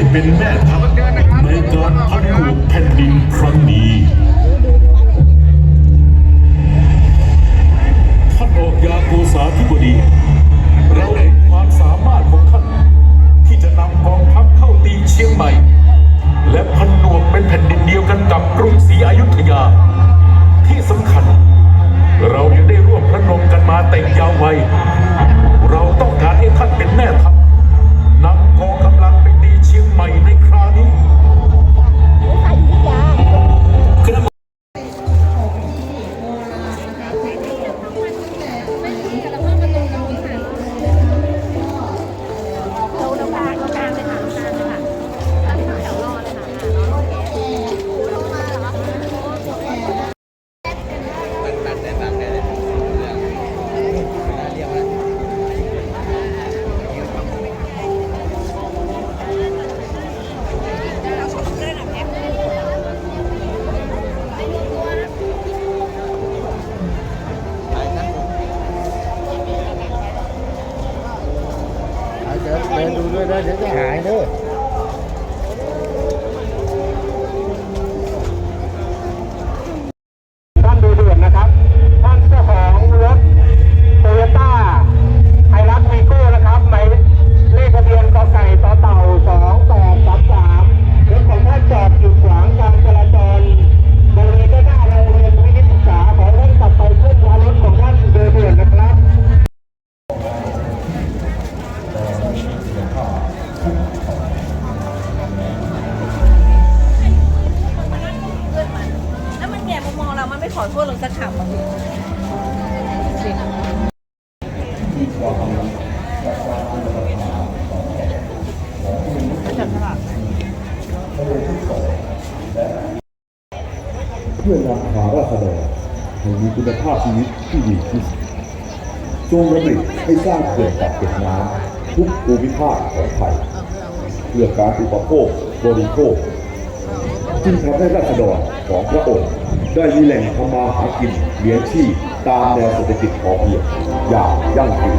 ได้เป็นแม่ทัพในการพัฒนูแผ่นดินครั้งนี้ เดินดูด้วยนะเดี๋ยวจะหายเด้อ องเรามันไม่ขอโทษเราสักคำอะพี่เพื่อนำพาราษฎรให้มีคุณภาพชีวิตที่ดีที่สุดทรงระลึกให้สร้างเขื่อนกักเก็บน้ำทุกภูมิภาคของไทยเพื่อการอุปโภคบริโภค จึงทำให้ราษฎรของพระองค์ได้มีแหล่งทำมาหากินเลี้ยงชีพตามแนวเศรษฐกิจพอเพียงอย่างยั่งยืน